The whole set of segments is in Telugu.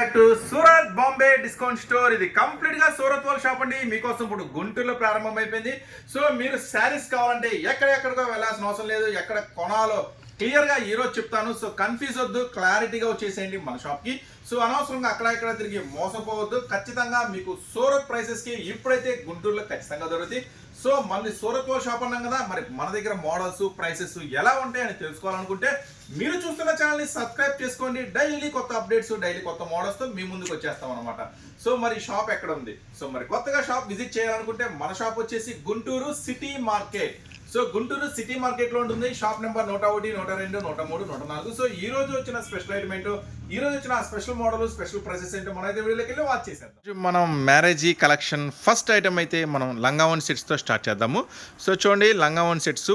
To Surat Bombay discount store ఇది కంప్లీట్గా సూరత్ వాళ్ళ షాప్ అండి. మీకోసం ఇప్పుడు గుంటూరులో ప్రారంభమైపోయింది సో మీరు శారీస్ కావాలంటే ఎక్కడెక్కడికో వెళ్ళాల్సిన అవసరం లేదు. ఎక్కడ కొనాలో క్లియర్గా ఈ రోజు చెప్తాను. సో కన్ఫ్యూజ్ వద్దు క్లారిటీగా వచ్చేసేయండి మన షాప్కి. సో అనవసరంగా అక్కడ ఇక్కడ తిరిగి మోసపోవద్దు. ఖచ్చితంగా మీకు సూరత్ ప్రైసెస్కి ఇప్పుడైతే గుంటూరులో ఖచ్చితంగా దొరుకుతాయి. సో మళ్ళీ సూరత్ షాప్ అన్నాం కదా మరి మన దగ్గర మోడల్స్ ప్రైసెస్ ఎలా ఉంటాయని తెలుసుకోవాలనుకుంటే మీరు చూస్తున్న ఛానల్ని సబ్స్క్రైబ్ చేసుకోండి. డైలీ కొత్త అప్డేట్స్ డైలీ కొత్త మోడల్స్తో మీ ముందుకు వచ్చేస్తాం అనమాట సో మరి షాప్ ఎక్కడ ఉంది? సో మరి కొత్తగా షాప్ విజిట్ చేయాలనుకుంటే మన షాప్ వచ్చేసి Guntur city market so Guntur city మార్కెట్లో ఉంటుంది. షాప్ నెంబర్ నూట ఒకటి నూట రెండు నూట మూడు నూట నాలుగు. సో ఈ రోజు వచ్చిన స్పెషల్ ఐటమ్ ఏంటో ఈ రోజు వచ్చిన స్పెషల్ మోడల్ స్పెషల్ ప్రైసెస్ ఏంటో మనం అయితే వీడియోకి వెళ్ళి వాచ్ చేసేద్దాం. మనం మ్యారేజీ కలెక్షన్ ఫస్ట్ ఐటమ్ అయితే మనం లంగావన్ సెట్స్తో స్టార్ట్ చేద్దాము. సో చూడండి లంగావన్ సెట్స్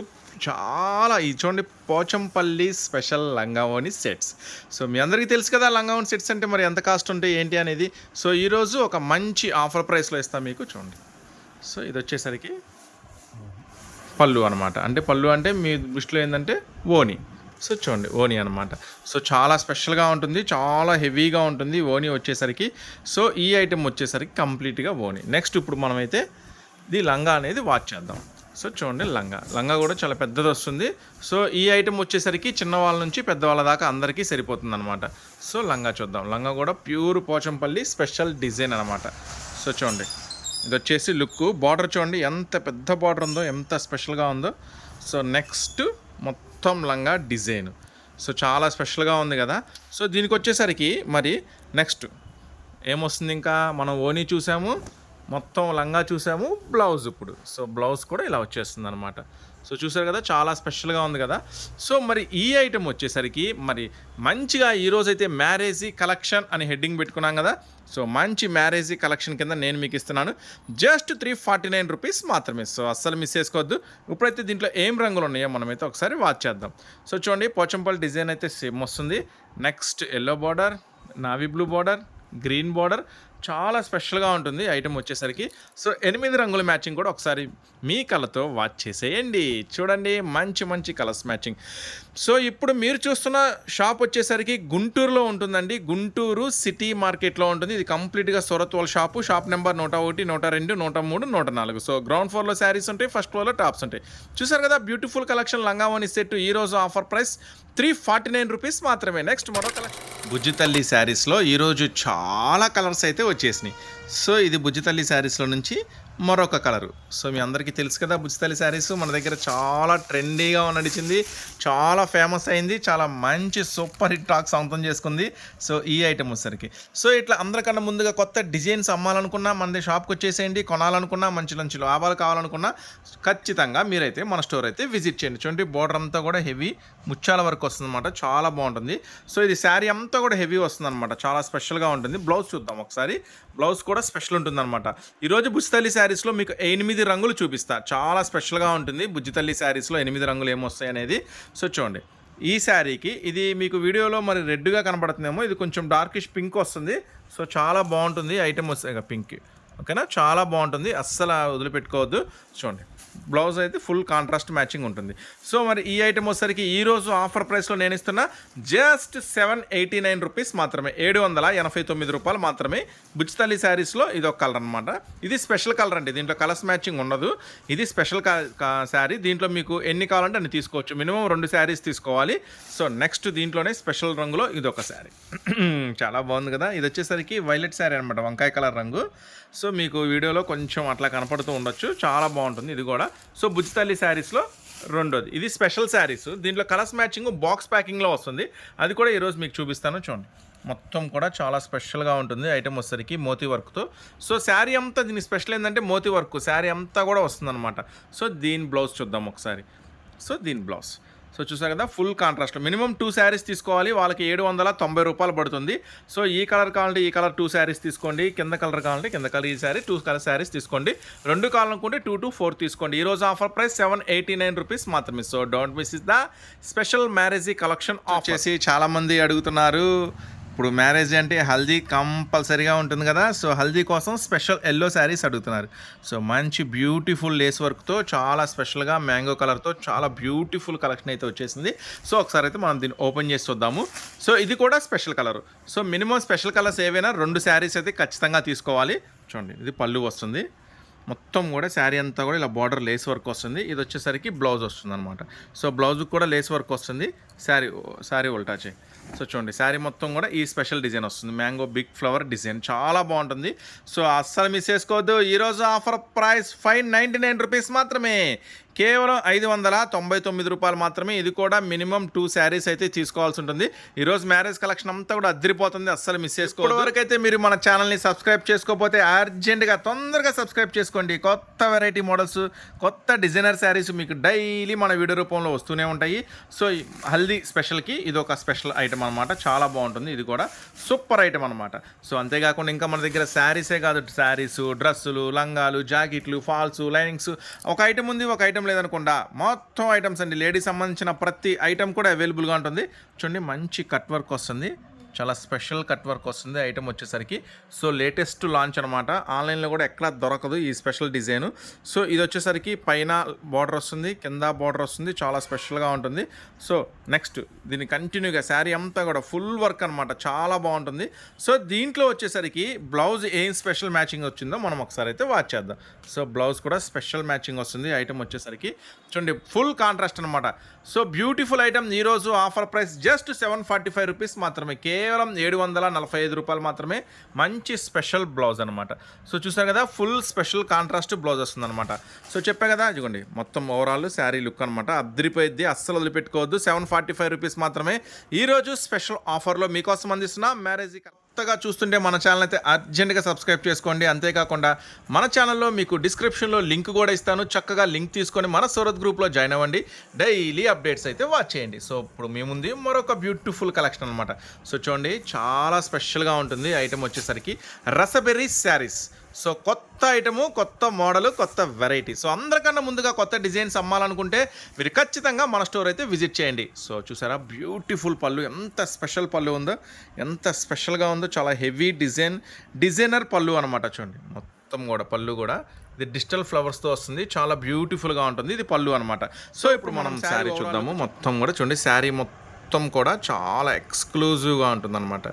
చాలా ఈ చూడండి పోచంపల్లి స్పెషల్ లంగావోని సెట్స్. సో మీ అందరికీ తెలుసు కదా లంగావోని సెట్స్ అంటే మరి ఎంత కాస్ట్ ఉంటాయి ఏంటి అనేది. సో ఈరోజు ఒక మంచి ఆఫర్ ప్రైస్లో ఇస్తాం మీకు చూడండి. సో ఇది వచ్చేసరికి పళ్ళు అనమాట అంటే పళ్ళు అంటే మీ దృష్టిలో ఏంటంటే ఓని. సో చూడండి ఓని అనమాట సో చాలా స్పెషల్గా ఉంటుంది చాలా హెవీగా ఉంటుంది ఓని వచ్చేసరికి. సో ఈ ఐటెం వచ్చేసరికి కంప్లీట్గా ఓని. నెక్స్ట్ ఇప్పుడు మనమైతే ది లంగా అనేది వాచ్ చేద్దాం. సో చూడండి లంగా. లంగా కూడా చాలా పెద్దది వస్తుంది. సో ఈ ఐటెం వచ్చేసరికి చిన్నవాళ్ళ నుంచి పెద్దవాళ్ళ దాకా అందరికీ సరిపోతుంది అనమాట సో లంగా చూద్దాం. లంగా కూడా ప్యూర్ పోచంపల్లి స్పెషల్ డిజైన్ అనమాట సో చూడండి. ఇది వచ్చేసి లుక్. బార్డర్ చూడండి ఎంత పెద్ద బార్డర్ ఉందో ఎంత స్పెషల్గా ఉందో. సో నెక్స్ట్ మొత్తం లంగా డిజైన్. సో చాలా స్పెషల్గా ఉంది కదా. సో దీనికి వచ్చేసరికి మరి నెక్స్ట్ ఏమొస్తుంది ఇంకా? మనం ఓనీ చూసాము. మొత్తం లంగా చూసాము బ్లౌజ్ ఇప్పుడు. సో బ్లౌజ్ కూడా ఇలా వచ్చేస్తుంది అనమాట సో చూసారు కదా చాలా స్పెషల్గా ఉంది కదా. సో మరి ఈ ఐటెం వచ్చేసరికి మరి మంచిగా ఈరోజైతే మ్యారేజీ కలెక్షన్ అని హెడ్డింగ్ పెట్టుకున్నాం కదా. సో మంచి మ్యారేజీ కలెక్షన్ కింద నేను మీకు ఇస్తున్నాను. Just three forty nine rupees మాత్రమే. సో అస్సలు మిస్ చేసుకోవద్దు. ఇప్పుడైతే దీంట్లో ఏం రంగులు ఉన్నాయో మనమైతే ఒకసారి వాచ్ చేద్దాం. సో చూడండి పోచంపల్లి డిజైన్ అయితే సేమ్ వస్తుంది. Next yellow border navy blue border green border చాలా స్పెషల్గా ఉంటుంది ఐటెం వచ్చేసరికి. సో ఎనిమిది రంగుల మ్యాచింగ్ కూడా ఒకసారి మీ కళతో వాచ్ చేసేయండి. చూడండి మంచి మంచి కలర్స్ మ్యాచింగ్. సో ఇప్పుడు మీరు చూస్తున్న షాప్ వచ్చేసరికి గుంటూరులో ఉంటుందండి. గుంటూరు సిటీ మార్కెట్లో ఉంటుంది. ఇది కంప్లీట్గా సూరత్ వాళ్ళ షాపు. షాప్ నెంబర్ నూట ఒకటి నూట రెండు నూట మూడు నూట నాలుగు. సో గ్రౌండ్ ఫ్లోర్లో శారీస్ ఉంటాయి ఫస్ట్ ఫ్లోర్లో టాప్స్ ఉంటాయి. చూసారు కదా బ్యూటిఫుల్ కలెక్షన్ లంగావని సెట్. ఈ రోజు offer price three forty nine rupees మాత్రమే. నెక్స్ట్ మరో కలెక్షన్ బుజ్జి తల్లి శారీస్లో ఈరోజు చాలా కలర్స్ అయితే వచ్చేసినాయి. సో ఇది బుజ్జి తల్లి శారీస్లో నుంచి మరొక కలరు. సో మీ అందరికీ తెలుసు కదా బుజ్జితల్లి శారీస్ మన దగ్గర చాలా ట్రెండీగా నడిచింది చాలా ఫేమస్ అయింది. చాలా మంచి సూపర్ హిట్ టాక్ సొంతం చేసుకుంది. సో ఈ ఐటమ్ వచ్చేసరికి. సో ఇట్లా అందరికన్నా ముందుగా కొత్త డిజైన్స్ అమ్మాలనుకున్నా మన షాప్కి వచ్చేసేయండి కొనాలనుకున్నా మంచి మంచి లాభాలు కావాలనుకున్నా ఖచ్చితంగా మీరైతే మన స్టోర్ అయితే విజిట్ చేయండి. చూడండి బోర్డర్ అంతా కూడా హెవీ ముత్యాల వరకు వస్తుందన్నమాట. చాలా బాగుంటుంది. సో ఇది శారీ అంతా కూడా హెవీ వస్తుందన్నమాట. చాలా స్పెషల్గా ఉంటుంది. బ్లౌజ్ చూద్దాం ఒకసారి. బ్లౌజ్ కూడా స్పెషల్ ఉంటుందన్నమాట. ఈరోజు బుజ్జితల్లి శారీస్లో మీకు ఎనిమిది రంగులు చూపిస్తా. చాలా స్పెషల్గా ఉంటుంది. బుజ్జితల్లి శారీస్లో ఎనిమిది రంగులు ఏమొస్తాయి అనేది. సో చూడండి. ఈ శారీకి ఇది మీకు వీడియోలో మరి రెడ్గా కనబడుతుందేమో. ఇది కొంచెం డార్కిష్ పింక్ వస్తుంది. సో చాలా బాగుంటుంది. ఐటమ్ వస్తాయి పింక్. ఓకేనా? చాలా బాగుంటుంది. అస్సలు వదిలిపెట్టుకోవద్దు. చూడండి. బ్లౌజ్ అయితే ఫుల్ కాంట్రాస్ట్ మ్యాచింగ్ ఉంటుంది. సో మరి ఈ ఐటమ్ వచ్చేసరికి ఈ రోజు ఆఫర్ ప్రైస్లో నేను ఇస్తున్నా just seven eighty nine rupees మాత్రమే. ఏడు వందల ఎనభై తొమ్మిది రూపాయలు మాత్రమే బుచ్చితల్లి శారీస్లో ఇది ఒక కలర్ అనమాట ఇది స్పెషల్ కలర్ అండి. దీంట్లో కలర్స్ మ్యాచింగ్ ఉండదు. ఇది స్పెషల్ శారీ దీంట్లో మీకు ఎన్ని కావాలంటే అన్ని తీసుకోవచ్చు. మినిమం రెండు శారీస్ తీసుకోవాలి. సో నెక్స్ట్ దీంట్లోనే స్పెషల్ రంగులో ఇది ఒక శారీ చాలా బాగుంది కదా. ఇది వచ్చేసరికి వైలెట్ శారీ అనమాట వంకాయ కలర్ రంగు. సో మీకు వీడియోలో కొంచెం అట్లా కనపడుతూ ఉండొచ్చు. చాలా బాగుంటుంది ఇది కూడా. సో బుజ్జితల్లి శారీస్లో రెండోది. ఇది స్పెషల్ శారీస్. దీంట్లో కలర్స్ మ్యాచింగ్ బాక్స్ ప్యాకింగ్లో వస్తుంది. అది కూడా ఈరోజు మీకు చూపిస్తాను చూడండి. మొత్తం కూడా చాలా స్పెషల్గా ఉంటుంది ఐటమ్ వచ్చేసరికి మోతీ వర్క్తో. సో శారీ అంతా దీని స్పెషల్ ఏంటంటే మోతీ వర్క్. శారీ అంతా కూడా వస్తుందన్నమాట. సో దీని బ్లౌజ్ చూద్దాం ఒకసారి. సో దీని బ్లౌజ్. సో చూసారు కదా full contrast minimum two saris తీసుకోవాలి వాళ్ళకి ఏడు వందల తొంభై రూపాయలు పడుతుంది. సో ఈ కలర్ కావాలంటే ఈ కలర్ టూ శారీస్ తీసుకోండి కింద కలర్ కావాలంటే కింద కలర్ ఈ శారీ టూ కలర్ శారీస్ తీసుకోండి. రెండు కావాలనుకుంటే టూ టు ఫోర్ తీసుకోండి. ఈ రోజు offer price seven eighty nine rupees మాత్రమే. So don't miss is the special marriage collection of చేసి చాలామంది అడుగుతున్నారు ఇప్పుడు మ్యారేజ్ అంటే హల్దీ కంపల్సరీగా ఉంటుంది కదా సో హల్దీ కోసం స్పెషల్ ఎల్లో శారీస్ అడుగుతున్నారు. సో మంచి బ్యూటిఫుల్ లేస్ వర్క్తో చాలా స్పెషల్గా మ్యాంగో కలర్తో చాలా బ్యూటిఫుల్ కలెక్షన్ అయితే వచ్చేసింది. సో ఒకసారి అయితే మనం దీన్ని ఓపెన్ చేసి చూద్దాము. సో ఇది కూడా special colour. So minimum special colours ఏవైనా రెండు శారీస్ అయితే ఖచ్చితంగా తీసుకోవాలి. చూడండి ఇది పళ్ళు వస్తుంది. మొత్తం కూడా శారీ అంతా కూడా ఇలా బార్డర్ లేస్ వర్క్ వస్తుంది. ఇది వచ్చేసరికి బ్లౌజ్ వస్తుంది అనమాట సో బ్లౌజ్కి కూడా లేస్ వర్క్ వస్తుంది. శారీ శారీ ఉల్టాచే సో చూడండి శారీ మొత్తం కూడా ఈ స్పెషల్ డిజైన్ వస్తుంది. మ్యాంగో బిగ్ ఫ్లవర్ డిజైన్ చాలా బాగుంటుంది. సో అస్సలు మిస్ చేసుకోవద్దు. ఈరోజు offer price five ninety nine rupees మాత్రమే. కేవలం ఐదు వందల తొంభై తొమ్మిది రూపాయలు మాత్రమే. ఇది కూడా మినిమం టూ శారీస్ అయితే తీసుకోవాల్సి ఉంటుంది. ఈరోజు మ్యారేజ్ కలెక్షన్ అంతా కూడా అద్దరిపోతుంది. అస్సలు మిస్ చేసుకోవడం వరకు అయితే మీరు మన ఛానల్ని సబ్స్క్రైబ్ చేసుకోకపోతే అర్జెంటుగా తొందరగా సబ్స్క్రైబ్ చేసుకోండి. కొత్త వెరైటీ మోడల్స్ కొత్త డిజైనర్ శారీస్ మీకు డైలీ మన వీడియో రూపంలో వస్తూనే ఉంటాయి. సో ఈ హల్దీ స్పెషల్కి ఇది ఒక స్పెషల్ ఐటమ్ అనమాట చాలా బాగుంటుంది. ఇది కూడా సూపర్ ఐటమ్ అనమాట సో అంతేకాకుండా ఇంకా మన దగ్గర శారీసే కాదు. శారీస్ డ్రెస్సులు లంగాలు జాకెట్లు ఫాల్స్ లైనింగ్స్. ఒక ఐటమ్ ఉంది ఒక ఐటమ్ లేదనుకుండా మొత్తం ఐటమ్స్ అండి. లేడీస్ సంబంధించిన ప్రతి ఐటమ్ కూడా అవైలబుల్గా ఉంటుంది. చూడండి మంచి కట్ వర్క్ వస్తుంది. చాలా స్పెషల్ కట్ వర్క్ వస్తుంది ఐటమ్ వచ్చేసరికి. సో లేటెస్ట్ లాంచ్ అనమాట ఆన్లైన్లో కూడా ఎక్కడ దొరకదు ఈ స్పెషల్ డిజైన్. సో ఇది వచ్చేసరికి పైన బార్డర్ వస్తుంది కింద బార్డర్ వస్తుంది చాలా స్పెషల్గా ఉంటుంది. సో నెక్స్ట్ దీన్ని కంటిన్యూగా శారీ అంతా కూడా ఫుల్ వర్క్ అనమాట చాలా బాగుంటుంది. సో దీంట్లో వచ్చేసరికి బ్లౌజ్ ఏం స్పెషల్ మ్యాచింగ్ వచ్చిందో మనం ఒకసారి అయితే వాచ్ చేద్దాం. సో బ్లౌజ్ కూడా స్పెషల్ మ్యాచింగ్ వస్తుంది ఐటమ్ వచ్చేసరికి. చూడండి ఫుల్ కాంట్రాస్ట్ అనమాట సో బ్యూటిఫుల్ ఐటమ్ ఈరోజు offer price just seven forty five rupees మాత్రమే. కేవలం ఏడు వందల నలభై ఐదు రూపాయలు మాత్రమే మంచి స్పెషల్ బ్లౌజ్ అనమాట సో చూసారు కదా ఫుల్ స్పెషల్ కాంట్రాస్ట్ బ్లౌజ్ వస్తుందన్నమాట. సో చెప్పా కదా ఇదిగోండి మొత్తం ఓవరాల్ శారీ లుక్ అనమాట అద్దరిపోయిద్ది అస్సలు వదిలిపెట్టుకోవద్దు. సెవెన్ ఫార్టీ ఫైవ్ రూపీస్ మాత్రమే ఈరోజు స్పెషల్ ఆఫర్లో మీకోసం అందిస్తున్న మ్యారేజ్ కొత్తగా చూస్తుంటే మన ఛానల్ అయితే అర్జెంట్గా సబ్స్క్రైబ్ చేసుకోండి. అంతేకాకుండా మన ఛానల్లో మీకు డిస్క్రిప్షన్లో లింక్ కూడా ఇస్తాను. చక్కగా లింక్ తీసుకొని మన సూరత్ గ్రూప్లో జాయిన్ అవ్వండి. డైలీ అప్డేట్స్ అయితే వాచ్ చేయండి. సో ఇప్పుడు మీ ముందు మరొక బ్యూటిఫుల్ కలెక్షన్ అనమాట సో చూడండి చాలా స్పెషల్గా ఉంటుంది. ఐటమ్ వచ్చేసరికి రసబెర్రీ శారీస్. సో కొత్త ఐటము కొత్త మోడల్ కొత్త వెరైటీ. సో అందరికన్నా ముందుగా కొత్త డిజైన్స్ అమ్మాలనుకుంటే మీరు ఖచ్చితంగా మన స్టోర్ అయితే విజిట్ చేయండి. సో చూసారా బ్యూటిఫుల్ పళ్ళు. ఎంత స్పెషల్ పళ్ళు ఉందో ఎంత స్పెషల్గా ఉందో చాలా హెవీ డిజైన్ డిజైనర్ పళ్ళు అనమాట చూడండి. మొత్తం కూడా పళ్ళు కూడా. ఇది డిజిటల్ ఫ్లవర్స్తో వస్తుంది. చాలా బ్యూటిఫుల్గా ఉంటుంది. ఇది పళ్ళు అనమాట సో ఇప్పుడు మనం శారీ చూద్దాము. మొత్తం కూడా చూడండి శారీ మొత్తం కూడా చాలా ఎక్స్క్లూజివ్గా ఉంటుందన్నమాట.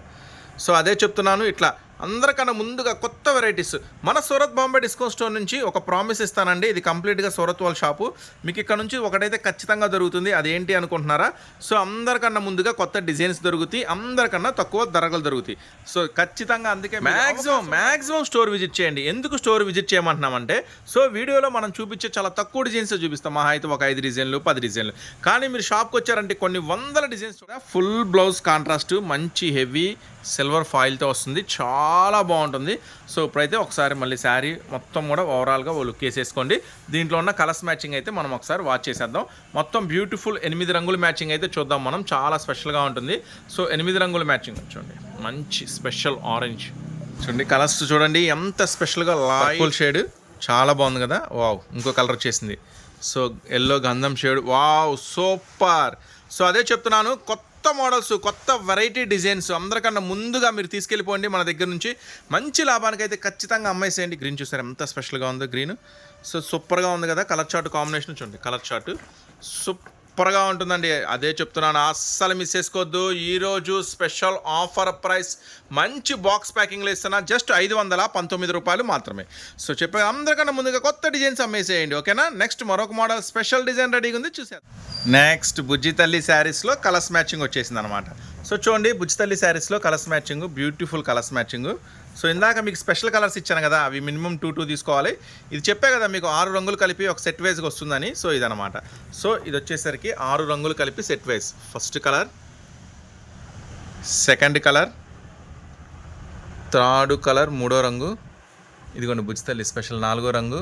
సో అదే చెప్తున్నాను. ఇట్లా అందరికన్నా ముందుగా కొత్త వెరైటీస్. మన సూరత్ బాంబే డిస్కౌంట్ స్టోర్ నుంచి ఒక ప్రామిస్ ఇస్తానండి. ఇది కంప్లీట్గా సూరత్ వాళ్ళ షాపు. మీకు ఇక్కడ నుంచి ఒకటైతే ఖచ్చితంగా దొరుకుతుంది. అదేంటి అనుకుంటున్నారా? సో అందరికన్నా ముందుగా కొత్త డిజైన్స్ దొరుకుతాయి. అందరికన్నా తక్కువ ధరలు దొరుకుతాయి. సో ఖచ్చితంగా అందుకే మ్యాక్సిమం మ్యాక్సిమం స్టోర్ విజిట్ చేయండి. ఎందుకు స్టోర్ విజిట్ చేయమంటున్నామంటే సో వీడియోలో మనం చూపించే చాలా తక్కువ డిజైన్స్ చూపిస్తాం. మహా అయితే ఒక ఐదు డిజైన్లు పది డిజైన్లు. కానీ మీరు షాప్కి వచ్చారంటే కొన్ని వందల డిజైన్స్ కూడా ఫుల్ బ్లౌజ్ కాంట్రాస్ట్ మంచి హెవీ సిల్వర్ ఫాయిల్తో వస్తుంది. చాలా బాగుంటుంది. సో ఇప్పుడైతే ఒకసారి మళ్ళీ శారీ మొత్తం కూడా ఓవరాల్గా ఓ లుక్ వేసేసుకోండి. దీంట్లో ఉన్న కలర్స్ మ్యాచింగ్ అయితే మనం ఒకసారి వాచ్ చేసేద్దాం. మొత్తం బ్యూటిఫుల్ ఎనిమిది రంగుల మ్యాచింగ్ అయితే చూద్దాం మనం. చాలా స్పెషల్గా ఉంటుంది. సో ఎనిమిది రంగుల మ్యాచింగ్ చూడండి. మంచి స్పెషల్ ఆరెంజ్. చూడండి కలర్స్ చూడండి ఎంత స్పెషల్గా లాయల్ షేడ్ చాలా బాగుంది కదా? వావ్ ఇంకో కలర్ వచ్చేసింది. సో ఎల్లో గంధం షేడ్ వావ్ సూపర్ సో అదే చెప్తున్నాను కొత్త మోడల్స్ కొత్త వెరైటీ డిజైన్స్ అందరికన్నా ముందుగా మీరు తీసుకెళ్ళిపోండి మన దగ్గర నుంచి. మంచి లాభానికి అయితే ఖచ్చితంగా అమ్మేసేయండి గ్రీన్ చూసారు? ఎంత స్పెషల్గా ఉందో గ్రీన్ సో సూపర్గా ఉంది కదా. కలర్ చార్ట్ కాంబినేషన్ చూడండి. కలర్ చార్ట్ సూపర్గా ఉంటుందండి. అదే చెప్తున్నాను అస్సలు మిస్ చేసుకోవద్దు. ఈరోజు స్పెషల్ ఆఫర్ ప్రైస్ మంచి బాక్స్ ప్యాకింగ్లో ఇస్తున్నా. జస్ట్ ఐదు వందల పంతొమ్మిది రూపాయలు మాత్రమే. సో చెప్పే అందరికన్నా ముందుగా కొత్త డిజైన్స్ అమ్మేసేయండి ఓకేనా? నెక్స్ట్ మరొక మోడల్ స్పెషల్ డిజైన్ రెడీగా ఉంది చూసేది నెక్స్ట్ బుజ్జి తల్లి శారీస్లో కలర్స్ మ్యాచింగ్ వచ్చేసింది అనమాట సో చూడండి బుచ్చితల్లి శారీస్లో colours matching beautiful colours matching. So ఇందాక మీకు స్పెషల్ కలర్స్ ఇచ్చాను కదా అవి మినిమం టూ టూ తీసుకోవాలి. ఇది చెప్పే కదా మీకు ఆరు రంగులు కలిపి ఒక సెట్ వైజ్గా వస్తుందని సో ఇదనమాట. సో ఇది వచ్చేసరికి ఆరు రంగులు కలిపి set wise. First colour second colour third colour మూడో రంగు. ఇదిగోండి బుజ్జితల్లి స్పెషల్ నాలుగో రంగు.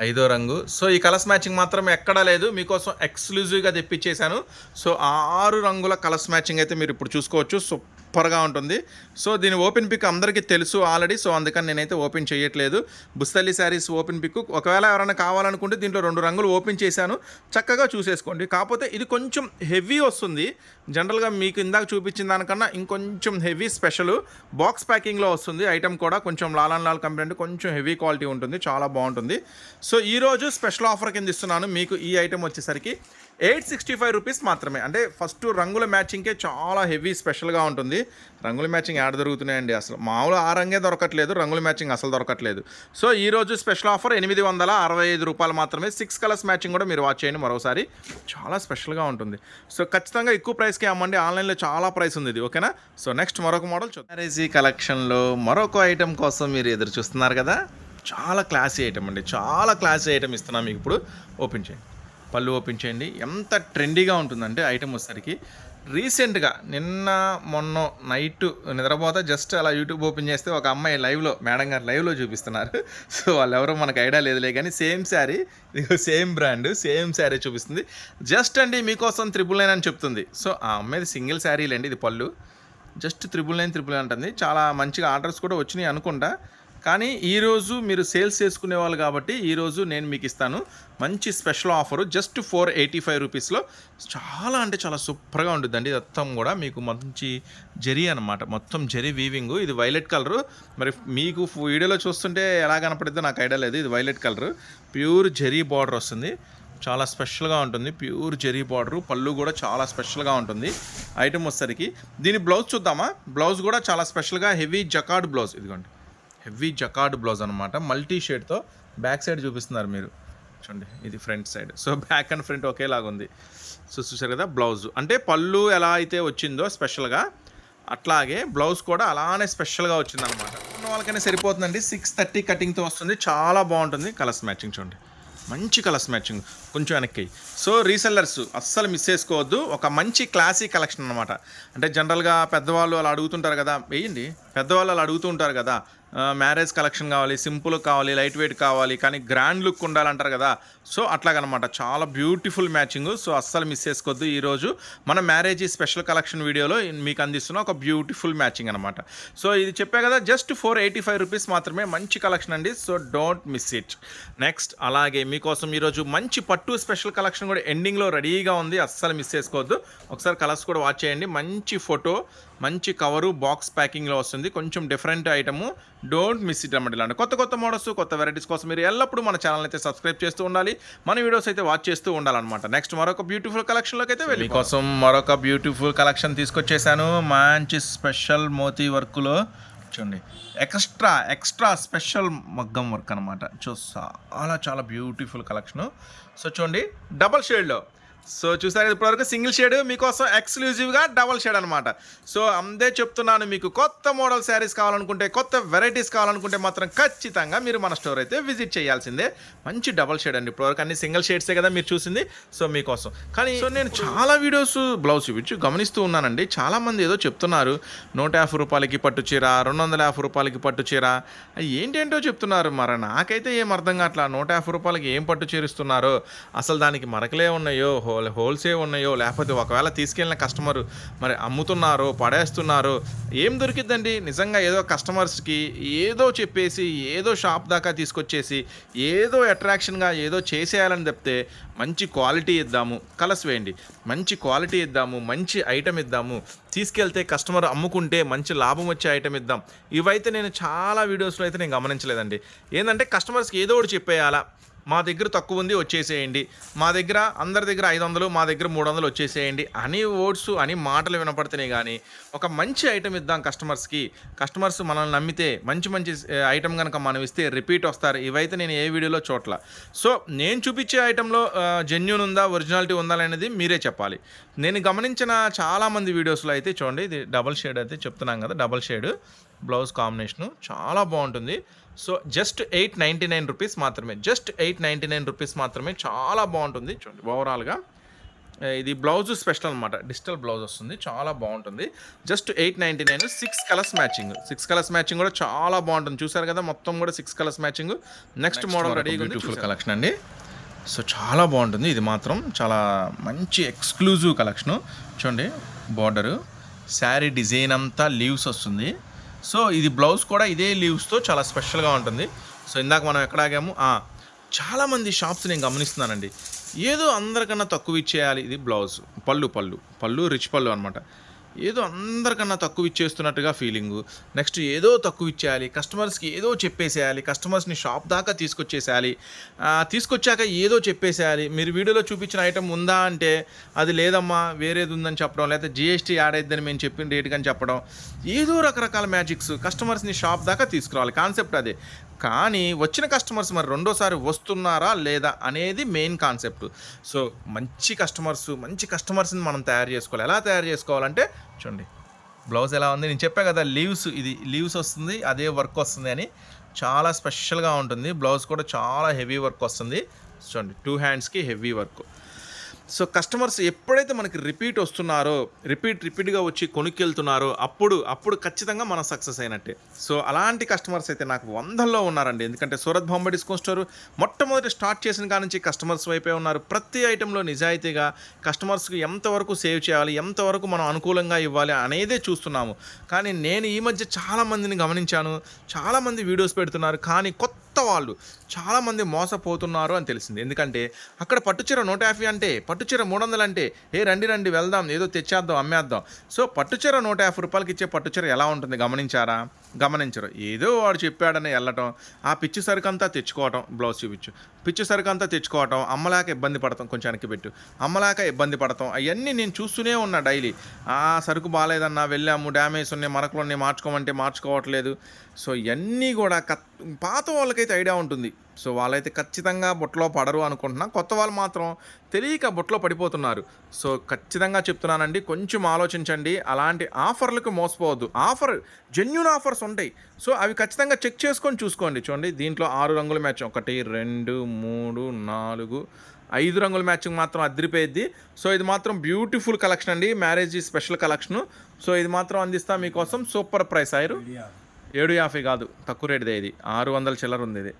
ఐదో రంగు. సో ఈ కలర్స్ మ్యాచింగ్ మాత్రం ఎక్కడా లేదు. మీకోసం ఎక్స్క్లూజివ్గా తెప్పించేశాను సో ఆరు రంగుల కలర్స్ మ్యాచింగ్ అయితే మీరు ఇప్పుడు చూసుకోవచ్చు. సో సూపర్గా ఉంటుంది. సో దీని ఓపెన్ పిక్ అందరికీ తెలుసు ఆల్రెడీ. సో అందుకని నేనైతే ఓపెన్ చేయట్లేదు. బుస్తల్లి శారీస్ ఓపెన్ పిక్. ఒకవేళ ఎవరైనా కావాలనుకుంటే దీంట్లో రెండు రంగులు ఓపెన్ చేశాను. చక్కగా చూసేసుకోండి. కాకపోతే ఇది కొంచెం హెవీ వస్తుంది. జనరల్గా మీకు ఇందాక చూపించిన దానికన్నా ఇంకొంచెం హెవీ స్పెషల్. బాక్స్ ప్యాకింగ్లో వస్తుంది. ఐటమ్ కూడా కొంచెం లాలన్ లాల్ కంపెనీ అంటే కొంచెం హెవీ క్వాలిటీ ఉంటుంది. చాలా బాగుంటుంది. సో ఈరోజు స్పెషల్ ఆఫర్ కింద ఇస్తున్నాను. మీకు ఈ ఐటెం వచ్చేసరికి ఎయిట్ సిక్స్టీ ఫైవ్ రూపీస్ మాత్రమే. అంటే ఫస్ట్ రంగుల మ్యాచింగ్కే చాలా హెవీ స్పెషల్గా ఉంటుంది. రంగుల మ్యాచింగ్ యాడ్ దొరుకుతున్నాయండి అసలు? మామూలు ఆ రంగే దొరకట్లేదు రంగుల మ్యాచింగ్ అసలు దొరకట్లేదు. సో ఈ రోజు స్పెషల్ ఆఫర్ ఎనిమిది వందల అరవై ఐదు రూపాయలు మాత్రమే. సిక్స్ కలర్స్ మ్యాచింగ్ కూడా మీరు వాచ్ చేయండి మరోసారి. చాలా స్పెషల్గా ఉంటుంది. సో ఖచ్చితంగా ఎక్కువ ప్రైస్కి అమ్మండి. ఆన్లైన్లో చాలా ప్రైస్ ఉంది ఇది ఓకేనా? సో నెక్స్ట్ మరొక మోడల్ మ్యారేజీ కలెక్షన్లో మరొక ఐటెం కోసం మీరు ఎదురు చూస్తున్నారు కదా? చాలా క్లాసీ ఐటమ్ అండి. చాలా క్లాసీ ఐటమ్ ఇస్తున్నాం మీకు ఇప్పుడు. ఓపెన్ చేయండి. పళ్ళు ఓపెన్ చేయండి ఎంత ట్రెండీగా ఉంటుందంటే ఐటమ్ వచ్చేసరికి రీసెంట్గా నిన్న మొన్న నైట్ నిద్రపోతే జస్ట్ అలా యూట్యూబ్ ఓపెన్ చేస్తే ఒక అమ్మాయి లైవ్లో మేడం గారు లైవ్లో చూపిస్తున్నారు. సో వాళ్ళు ఎవరో మనకు ఐడియా లేదులే కానీ సేమ్ శారీ ఇది సేమ్ బ్రాండ్ సేమ్ శారీ చూపిస్తుంది. జస్ట్ అండి మీకోసం త్రిపుల్ నైన్ అని చెప్తుంది. సో ఆ అమ్మాయిది సింగిల్ శారీలేండి ఇది పళ్ళు. Just triple nine triple nine అంటుంది. చాలా మంచిగా ఆర్డర్స్ కూడా వచ్చినాయి అనుకుంటా. కానీ ఈరోజు మీరు సేల్స్ చేసుకునే వాళ్ళు కాబట్టి ఈరోజు నేను మీకు ఇస్తాను. మంచి special offer just four eighty five రూపీస్లో. చాలా అంటే చాలా సూపర్గా ఉంటుందండి ఇది మొత్తం కూడా మీకు మంచి జరీ అనమాట మొత్తం జరీ వీవింగ్. ఇది వైలెట్ కలరు. మరి మీకు వీడియోలో చూస్తుంటే ఎలా కనపడిద్దో నాకు ఐడియా లేదు. ఇది వైలెట్ కలరు. ప్యూర్ జరీ బార్డర్ వస్తుంది. చాలా స్పెషల్గా ఉంటుంది. Pure zari border. పళ్ళు కూడా చాలా స్పెషల్గా ఉంటుంది. ఐటమ్ వచ్చేసరికి దీని బ్లౌజ్ చూద్దామా? బ్లౌజ్ కూడా చాలా స్పెషల్గా హెవీ జకాడ్ బ్లౌజ్. ఇదిగోండి. హెవీ జకార్డ్ బ్లౌజ్ అనమాట మల్టీ షేడ్తో బ్యాక్ సైడ్ చూపిస్తున్నారు మీరు. చూడండి ఇది front side. So back and front ఒకేలాగా ఉంది. సో చూసారు కదా బ్లౌజ్. అంటే పళ్ళు ఎలా అయితే వచ్చిందో స్పెషల్గా అట్లాగే బ్లౌజ్ కూడా అలానే స్పెషల్గా వచ్చిందనమాట ఉన్న వాళ్ళకైనా సరిపోతుందండి. సిక్స్ థర్టీ కటింగ్తో వస్తుంది. చాలా బాగుంటుంది. కలర్స్ మ్యాచింగ్ చూడండి. మంచి కలర్స్ మ్యాచింగ్ కొంచెం వెనక్కి. సో రీసెల్లర్స్ అస్సలు మిస్ చేసుకోవద్దు. ఒక మంచి క్లాసీ కలెక్షన్ అనమాట అంటే జనరల్గా పెద్దవాళ్ళు అలా అడుగుతుంటారు కదా వేయండి. పెద్దవాళ్ళు అలా అడుగుతూ ఉంటారు కదా మ్యారేజ్ కలెక్షన్ కావాలి సింపుల్ కావాలి లైట్ వెయిట్ కావాలి కానీ గ్రాండ్ లుక్ ఉండాలంటారు కదా. సో అట్లాగనమాట. చాలా బ్యూటిఫుల్ మ్యాచింగ్ సో అస్సలు మిస్ చేసుకోవద్దు. ఈరోజు మన మ్యారేజ్ స్పెషల్ కలెక్షన్ వీడియోలో మీకు అందిస్తున్న ఒక బ్యూటిఫుల్ మ్యాచింగ్ అనమాట. సో ఇది చెప్పా కదా just four eighty five rupees మాత్రమే మంచి కలెక్షన్ అండి. So don't miss it next అలాగే మీకోసం ఈరోజు మంచి పట్టు స్పెషల్ కలెక్షన్ కూడా ఎండింగ్లో రెడీగా ఉంది. అస్సలు మిస్ చేసుకోవద్దు. ఒకసారి కలర్స్ కూడా వాచ్ చేయండి. మంచి ఫోటో మంచి కవరు బాక్స్ ప్యాకింగ్లో వస్తుంది. కొంచెం different item don't miss it అనమాట ఇలాంటి కొత్త కొత్త మోడల్స్ కొత్త వెరైటీస్ కోసం మీరు ఎల్లప్పుడూ మన ఛానల్ అయితే సబ్స్క్రైబ్ చేస్తూ ఉండాలి. మన వీడియోస్ అయితే వాచ్ చేస్తూ ఉండాలన్నమాట. నెక్స్ట్ మరొక బ్యూటిఫుల్ కలెక్షన్లోకి అయితే వెళ్ళి కోసం మరొక బ్యూటిఫుల్ కలెక్షన్ తీసుకొచ్చేసాను. మంచి స్పెషల్ మోతీ వర్క్లో చూడండి. ఎక్స్ట్రా ఎక్స్ట్రా స్పెషల్ మగ్గం వర్క్ అనమాట చూ చాలా చాలా బ్యూటిఫుల్ కలెక్షను సో చూడండి డబల్ షేడ్లో సో చూసారు ఇప్పటివరకు సింగిల్ షేడ్ మీకోసం ఎక్స్క్లూజివ్గా డబల్ షేడ్ అనమాట సో అందే చెప్తున్నాను మీకు కొత్త మోడల్ శారీస్ కావాలనుకుంటే కొత్త వెరైటీస్ కావాలనుకుంటే మాత్రం ఖచ్చితంగా మీరు మన స్టోర్ అయితే విజిట్ చేయాల్సిందే. మంచి డబల్ షేడ్ అండి ఇప్పటివరకు అన్ని సింగిల్ షేడ్సే కదా మీరు చూసింది. సో మీకోసం. కానీ సో నేను చాలా వీడియోస్ బ్లౌజ్ చూపించి గమనిస్తూ ఉన్నానండి. చాలామంది ఏదో చెప్తున్నారు నూట యాభై రూపాయలకి పట్టు చీర రెండు వందల యాభై రూపాయలకి పట్టు చీర. ఏంటేంటో చెప్తున్నారు మరి నాకైతే ఏం అర్థం కావట్లా? నూట యాభై రూపాయలకి ఏం పట్టు చీరిస్తున్నారో? అసలు దానికి మరకలే ఉన్నాయో? హోల్ హోల్సేల్ ఉన్నాయో లేకపోతే ఒకవేళ తీసుకెళ్ళిన కస్టమర్ మరి అమ్ముతున్నారో పడేస్తున్నారో ఏం దొరికిద్దండి? నిజంగా ఏదో కస్టమర్స్కి ఏదో చెప్పేసి ఏదో షాప్ దాకా తీసుకొచ్చేసి ఏదో అట్రాక్షన్గా ఏదో చేసేయాలని చెప్తే మంచి క్వాలిటీ ఇద్దాము. కలర్స్ వేయండి. మంచి క్వాలిటీ ఇద్దాము. మంచి ఐటమ్ ఇద్దాము. తీసుకెళ్తే కస్టమర్ అమ్ముకుంటే మంచి లాభం వచ్చే ఐటమ్ ఇద్దాం. ఇవైతే నేను చాలా వీడియోస్లో అయితే నేను గమనించలేదండి. ఏంటంటే కస్టమర్స్కి ఏదో ఒకటి చెప్పేయాలా? మా దగ్గర తక్కువ ఉంది వచ్చేసేయండి. మా దగ్గర అందరి దగ్గర ఐదు వందలు మా దగ్గర మూడు వందలు వచ్చేసేయండి అని ఓట్స్ అని మాటలు వినపడితేనే కానీ ఒక మంచి ఐటమ్ ఇద్దాం కస్టమర్స్కి కస్టమర్స్ మనల్ని నమ్మితే మంచి మంచి ఐటమ్ కనుక మనం ఇస్తే రిపీట్ వస్తారు. ఇవైతే నేను ఏ వీడియోలో చోట్ల సో నేను చూపించే ఐటెంలో జెన్యున్ ఉందా ఒరిజినాలిటీ ఉందా అనేది మీరే చెప్పాలి. నేను గమనించిన చాలామంది వీడియోస్లో అయితే చూడండి ఇది డబల్ షేడ్ అయితే చెప్తున్నాం కదా డబల్ షేడ్ బ్లౌజ్ కాంబినేషను చాలా బాగుంటుంది. So just eight ninety nine rupees మాత్రమే just eight ninety nine rupees మాత్రమే చాలా బాగుంటుంది. చూడండి ఓవరాల్గా ఇది బ్లౌజ్ స్పెషల్ అనమాట డిజిటల్ బ్లౌజ్ వస్తుంది చాలా బాగుంటుంది. Just eight ninety nine six colours matching six colours matching కూడా చాలా బాగుంటుంది. చూసారు కదా మొత్తం కూడా six colours matching. Next model ready beautiful collection అండి. సో చాలా బాగుంటుంది ఇది మాత్రం చాలా మంచి ఎక్స్క్లూజివ్ కలెక్షను చూడండి బార్డరు శారీ డిజైన్ అంతా లీవ్స్ వస్తుంది. సో ఇది బ్లౌజ్ కూడా ఇదే లీవ్స్తో చాలా స్పెషల్గా ఉంటుంది. సో ఇందాక మనం ఎక్కడ ఆగాము? చాలామంది షాప్స్ నేను గమనిస్తున్నానండి. ఏదో అందరికన్నా తక్కువ ఇచ్చేయాలి ఇది బ్లౌజ్. పళ్ళు పళ్ళు. పళ్ళు రిచ్ పళ్ళు అనమాట ఏదో అందరికన్నా తక్కువ ఇచ్చేస్తున్నట్టుగా ఫీలింగు. నెక్స్ట్ ఏదో తక్కువ ఇచ్చేయాలి కస్టమర్స్కి ఏదో చెప్పేసేయాలి కస్టమర్స్ని షాప్ దాకా తీసుకొచ్చేసేయాలి. తీసుకొచ్చాక ఏదో చెప్పేసేయాలి. మీరు వీడియోలో చూపించిన ఐటెం ఉందా అంటే అది లేదమ్మా వేరేది ఉందని చెప్పడం లేకపోతే జిఎస్టీ యాడ్ అయిద్దని మేము చెప్పిన రేటు కానీ చెప్పడం. ఏదో రకరకాల మ్యాజిక్స్ కస్టమర్స్ని షాప్ దాకా తీసుకురావాలి. కాన్సెప్ట్ అదే. కానీ వచ్చిన కస్టమర్స్ మరి రెండోసారి వస్తున్నారా లేదా అనేది మెయిన్ కాన్సెప్ట్ సో మంచి కస్టమర్స్ మంచి కస్టమర్స్ని మనం తయారు చేసుకోవాలి. ఎలా తయారు చేసుకోవాలంటే చూడండి బ్లౌజ్ ఎలా ఉంది? నేను చెప్పా కదా లీవ్స్ ఇది లీవ్స్ వస్తుంది అదే వర్క్ వస్తుంది అని. చాలా స్పెషల్గా ఉంటుంది. బ్లౌజ్ కూడా చాలా హెవీ వర్క్ వస్తుంది. చూడండి టూ హ్యాండ్స్కి హెవీ వర్క్ సో కస్టమర్స్ ఎప్పుడైతే మనకి రిపీట్ వస్తున్నారో రిపీట్ రిపీట్గా వచ్చి కొనుక్కెళ్తున్నారో అప్పుడు అప్పుడు ఖచ్చితంగా మనం సక్సెస్ అయినట్టే. సో అలాంటి కస్టమర్స్ అయితే నాకు వందల్లో ఉన్నారండి. ఎందుకంటే సూరత్ బాంబే డిస్కౌంట్ స్టోర్ మొట్టమొదటి స్టార్ట్ చేసిన కాడ నుంచి కస్టమర్స్ వైపే ఉన్నారు. ప్రతి ఐటెంలో నిజాయితీగా కస్టమర్స్కి ఎంతవరకు సేవ్ చేయాలి ఎంతవరకు మనం అనుకూలంగా ఇవ్వాలి అనేదే చూస్తున్నాము. కానీ నేను ఈ మధ్య చాలామందిని గమనించాను చాలామంది వీడియోస్ పెడుతున్నారు. కానీ కొత్త కొత్త వాళ్ళు చాలామంది మోసపోతున్నారు అని తెలిసింది. ఎందుకంటే అక్కడ పట్టుచీర నూట యాభై అంటే పట్టుచీర మూడు వందలు అంటే ఏ రండి రండి వెళ్దాం ఏదో తెచ్చేద్దాం అమ్మేద్దాం. సో పట్టుచీర నూట యాభై రూపాయలకి ఇచ్చే పట్టుచీర ఎలా ఉంటుంది? గమనించారా? గమనించరు. ఏదో వాడు చెప్పాడని వెళ్ళటం ఆ పిచ్చి సరుకు అంతా తెచ్చుకోవటం బ్లౌజ్ చూపించు. పిచ్చి సరుకు అంతా తెచ్చుకోవటం అమ్మలాక ఇబ్బంది పడతాం కొంచెం వెనక్కి పెట్టు. అమ్మలాక ఇబ్బంది పడతాం. అవన్నీ నేను చూస్తూనే ఉన్నా డైలీ. ఆ సరుకు బాగాలేదన్నా వెళ్ళాము డ్యామేజ్ ఉన్నాయి మరకలు ఉన్నాయి మార్చుకోమంటే మార్చుకోవట్లేదు. సో ఇవన్నీ కూడా కత్ పాత వాళ్ళకైతే ఐడియా ఉంటుంది. సో వాళ్ళైతే ఖచ్చితంగా బుట్టలో పడరు అనుకుంటున్నా. కొత్త వాళ్ళు మాత్రం తెలియక బుట్టలో పడిపోతున్నారు. సో ఖచ్చితంగా చెప్తున్నానండి కొంచెం ఆలోచించండి. అలాంటి ఆఫర్లకు మోసపోవద్దు. ఆఫర్ జెన్యున్ ఆఫర్స్ ఉంటాయి. సో అవి ఖచ్చితంగా చెక్ చేసుకొని చూసుకోండి. చూడండి దీంట్లో ఆరు రంగుల మ్యాచ్ ఒకటి రెండు మూడు నాలుగు ఐదు రంగుల మ్యాచింగ్ మాత్రం అదిరిపోయింది సో ఇది మాత్రం బ్యూటిఫుల్ కలెక్షన్ అండి. Marriage special collection. సో ఇది మాత్రం అందిస్తా మీకోసం. Super price. అయ్యారు ఏడు యాభై కాదు తక్కువ రేటుదే ఇది. ఆరు వందల చిల్లర ఉంది ఇది.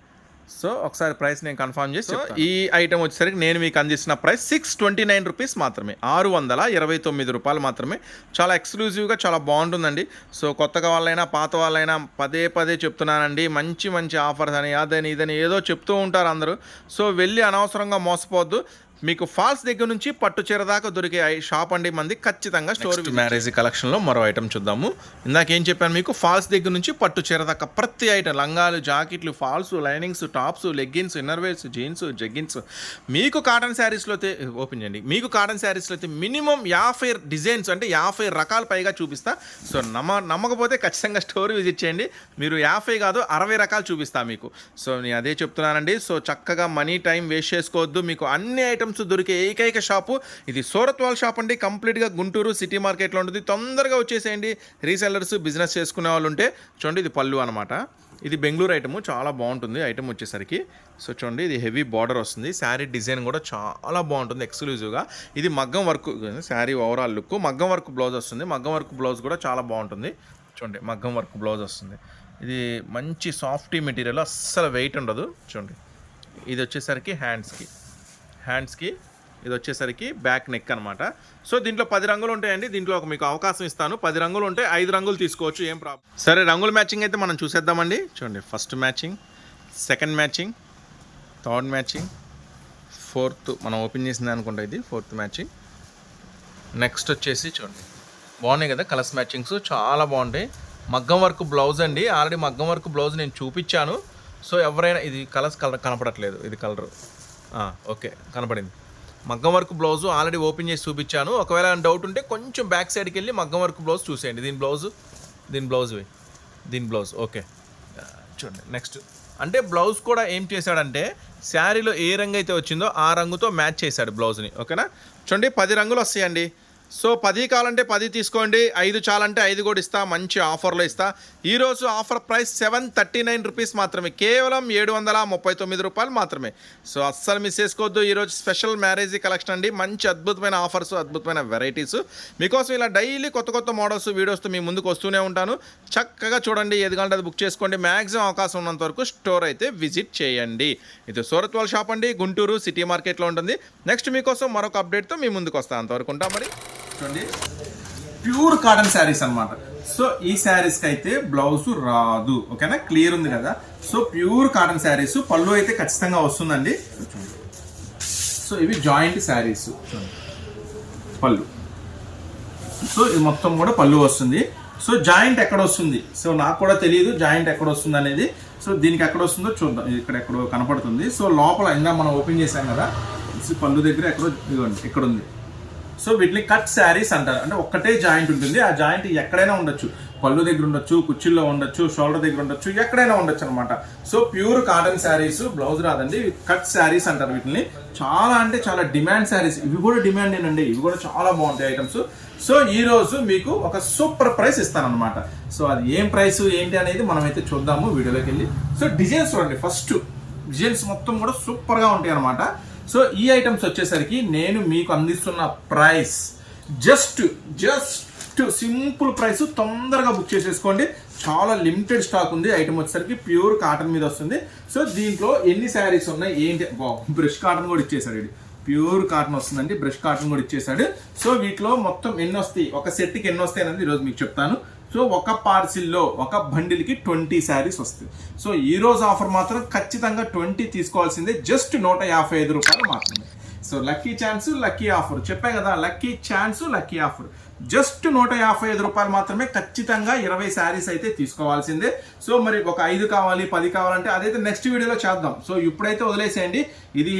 సో ఒకసారి ప్రైస్ నేను కన్ఫర్మ్ చేసి. ఈ ఐటమ్ వచ్చేసరికి నేను మీకు అందిస్తున్న price six twenty nine rupees మాత్రమే. ఆరు వందల ఇరవై తొమ్మిది రూపాయలు మాత్రమే. చాలా ఎక్స్క్లూజివ్గా చాలా బాగుంటుందండి. సో కొత్తగా వాళ్ళైనా పాత వాళ్ళైనా పదే పదే చెప్తున్నానండి. మంచి మంచి ఆఫర్స్ అని అదని ఇదని ఏదో చెప్తూ ఉంటారు అందరూ. సో వెళ్ళి అనవసరంగా మోసపోవద్దు. మీకు ఫాల్స్ దగ్గర నుంచి పట్టు చీర దాకా దొరికే షాప్ అండి మంది. ఖచ్చితంగా స్టోర్ మ్యారేజ్ కలెక్షన్లో మరో ఐటమ్ చూద్దాము. ఇందాక ఏం చెప్పాను మీకు? ఫాల్స్ దగ్గర నుంచి పట్టు చీర దాకా ప్రతి ఐటమ్ లంగాలు జాకెట్లు falls linings tops leggings innerwears jeans jeggings మీకు కాటన్ శారీస్లో అయితే ఓపెన్ చేయండి. మీకు కాటన్ శారీస్లో అయితే మినిమం యాభై డిజైన్స్ అంటే యాభై రకాల పైగా చూపిస్తా. సో నమ్మ నమ్మకపోతే ఖచ్చితంగా స్టోర్ విజిట్ చేయండి. మీరు యాభై కాదు అరవై రకాలు చూపిస్తా మీకు. సో నేను అదే చెప్తున్నానండి. సో చక్కగా మనీ టైం వేస్ట్ చేసుకోవద్దు. మీకు అన్ని ఐటమ్స్ దొరికే ఏకైక షాపు. ఇది సూరత్ వాల్ షాప్ అండి. కంప్లీట్గా గుంటూరు సిటీ మార్కెట్లో ఉంటుంది. తొందరగా వచ్చేసేయండి. రీసెల్లర్స్ బిజినెస్ చేసుకునే వాళ్ళు ఉంటే చూడండి ఇది పళ్ళు అనమాట ఇది బెంగళూరు ఐటమ్. చాలా బాగుంటుంది ఐటమ్ వచ్చేసరికి. సో చూడండి ఇది హెవీ బార్డర్ వస్తుంది. శారీ డిజైన్ కూడా చాలా బాగుంటుంది ఎక్స్క్లూజివ్గా. ఇది మగ్గం వర్క్ శారీ ఓవరాల్ లుక్. మగ్గం వర్క్ బ్లౌజ్ వస్తుంది. మగ్గం వర్క్ బ్లౌజ్ కూడా చాలా బాగుంటుంది. చూడండి మగ్గం వర్క్ బ్లౌజ్ వస్తుంది. ఇది మంచి సాఫ్టీ మెటీరియల్. అస్సలు వెయిట్ ఉండదు. చూడండి ఇది వచ్చేసరికి హ్యాండ్స్కి. హ్యాండ్స్కి ఇది వచ్చేసరికి బ్యాక్ నెక్ అనమాట సో దీంట్లో పది రంగులు ఉంటాయండి. దీంట్లో ఒక మీకు అవకాశం ఇస్తాను. పది రంగులు ఉంటే ఐదు రంగులు తీసుకోవచ్చు ఏం ప్రాబ్లం సరే రంగుల మ్యాచింగ్ అయితే మనం చూసేద్దామండి. చూడండి first matching second matching third matching fourth మనం ఓపెన్ చేసింది అనుకుంటా ఇది ఫోర్త్ మ్యాచింగ్. నెక్స్ట్ వచ్చేసి చూడండి బాగున్నాయి కదా కలర్స్ మ్యాచింగ్స్ చాలా బాగుంటాయి. మగ్గం వర్క్ బ్లౌజ్ అండి. ఆల్రెడీ మగ్గం వర్క్ బ్లౌజ్ నేను చూపించాను. సో ఎవరైనా ఇది కలర్స్ కలర్ కనపడట్లేదు ఇది కలర్. ఓకే కనపడింది మగ్గం వర్క్ బ్లౌజ్ ఆల్రెడీ ఓపెన్ చేసి చూపించాను. ఒకవేళ డౌట్ ఉంటే కొంచెం బ్యాక్ సైడ్కి వెళ్ళి మగ్గం వర్క్ బ్లౌజ్ చూసేయండి. దీని బ్లౌజ్ దీని బ్లౌజ్ దీని బ్లౌజ్ ఓకే. చూడండి నెక్స్ట్ అంటే బ్లౌజ్ కూడా ఏం చేశాడంటే శారీలో ఏ రంగు అయితే వచ్చిందో ఆ రంగుతో మ్యాచ్ చేశాడు బ్లౌజ్ని ఓకేనా? చూడండి పది రంగులు వస్తాయండి. సో పది కావాలంటే పది తీసుకోండి ఐదు చాలంటే ఐదు కూడా ఇస్తా మంచి ఆఫర్లో ఇస్తా. ఈరోజు offer price seven thirty nine rupees మాత్రమే కేవలం ఏడు వందల ముప్పై తొమ్మిది రూపాయలు మాత్రమే. సో అస్సలు మిస్ చేసుకోవద్దు ఈరోజు స్పెషల్ మ్యారేజ్ కలెక్షన్ అండి మంచి అద్భుతమైన ఆఫర్స్ అద్భుతమైన వెరైటీస్. మీకోసం ఇలా డైలీ కొత్త కొత్త మోడల్స్ వీడియోస్తో మీ ముందుకు వస్తూనే ఉంటాను. చక్కగా చూడండి ఏది కావాలంటే అది బుక్ చేసుకోండి. మ్యాక్సిమం అవకాశం ఉన్నంత వరకు స్టోర్ అయితే విజిట్ చేయండి. ఇది సూరత్ వాళ్ళ షాప్ అండి గుంటూరు సిటీ మార్కెట్లో ఉంటుంది. నెక్స్ట్ మీకోసం మరొక అప్డేట్తో మీ ముందుకు వస్తాను అంతవరకు ఉంటాం మరి. చూడండి. ప్యూర్ కాటన్ శారీస్ అన్నమాట. సో ఈ శారీస్కి అయితే బ్లౌజ్ రాదు. ఓకేనా? క్లియర్ ఉంది కదా? సో ప్యూర్ కాటన్ శారీస్ పళ్ళు అయితే ఖచ్చితంగా వస్తుందండి. సో ఇవి జాయింట్ శారీస్. పళ్ళు. సో ఇది మొత్తం కూడా పళ్ళు వస్తుంది. సో జాయింట్ ఎక్కడ వస్తుంది? సో నాకు కూడా తెలియదు జాయింట్ ఎక్కడ వస్తుంది అనేది. సో దీనికి ఎక్కడ వస్తుందో చూద్దాం. ఇక్కడ ఎక్కడో కనపడుతుంది. సో లోపల ఇంకా మనం ఓపెన్ చేసాం కదా? సో పళ్ళు దగ్గర ఎక్కడో ఇదిగోండి ఇక్కడ ఉంది. సో వీటిని కట్ శారీస్ అంటారు. అంటే ఒక్కటే జాయింట్ ఉంటుంది. ఆ జాయింట్ ఎక్కడైనా ఉండొచ్చు. పళ్ళు దగ్గర ఉండొచ్చు కుర్చీల్లో ఉండొచ్చు షోల్డర్ దగ్గర ఉండొచ్చు ఎక్కడైనా ఉండొచ్చు అనమాట so pure cotton saris blouse రాదండి. కట్ శారీస్ అంటారు వీటిని. చాలా అంటే చాలా డిమాండ్ శారీస్. ఇవి కూడా డిమాండ్ ఏనండి. ఇవి కూడా చాలా బాగుంటాయి ఐటమ్స్. సో ఈ రోజు మీకు ఒక సూపర్ ప్రైస్ ఇస్తానమాట సో అది ఏం ప్రైస్ ఏంటి అనేది మనం అయితే చూద్దాము వీడియోలోకి వెళ్ళి. సో డిజైన్స్ చూడండి. ఫస్ట్ డిజైన్స్ మొత్తం కూడా సూపర్గా ఉంటాయి అనమాట సో ఈ ఐటమ్స్ వచ్చేసరికి నేను మీకు అందిస్తున్న price. Just just simple price తొందరగా బుక్ చేసేసుకోండి. చాలా లిమిటెడ్ స్టాక్ ఉంది. ఐటమ్ వచ్చేసరికి ప్యూర్ కాటన్ మీద వస్తుంది. సో దీంట్లో ఎన్ని శారీస్ ఉన్నాయి? ఏంటి? బ్రష్ కాటన్ కూడా ఇచ్చేసాడు ఇది ప్యూర్ కాటన్ వస్తుందండి. బ్రష్ కాటన్ కూడా ఇచ్చేసాడు సో వీటిలో మొత్తం ఎన్ని వస్తాయి? ఒక సెట్కి ఎన్ని వస్తాయి అనేది ఈరోజు మీకు చెప్తాను. సో ఒక పార్సిల్లో ఒక బండిల్కి ట్వంటీ శారీస్ వస్తాయి. సో ఈ రోజు ఆఫర్ మాత్రం ఖచ్చితంగా ట్వంటీ తీసుకోవాల్సిందే జస్ట్ నూట యాభై ఐదు రూపాయలు మాత్రమే. So lucky chance lucky offer. చెప్పాను కదా lucky chance lucky offer. Just నూట యాభై ఐదు రూపాయలు మాత్రమే ఖచ్చితంగా ఇరవై శారీస్ అయితే తీసుకోవాల్సిందే. సో మరి ఒక ఐదు కావాలి పది కావాలంటే అదైతే నెక్స్ట్ వీడియోలో చేద్దాం. సో ఇప్పుడైతే వదిలేసేయండి. ఇది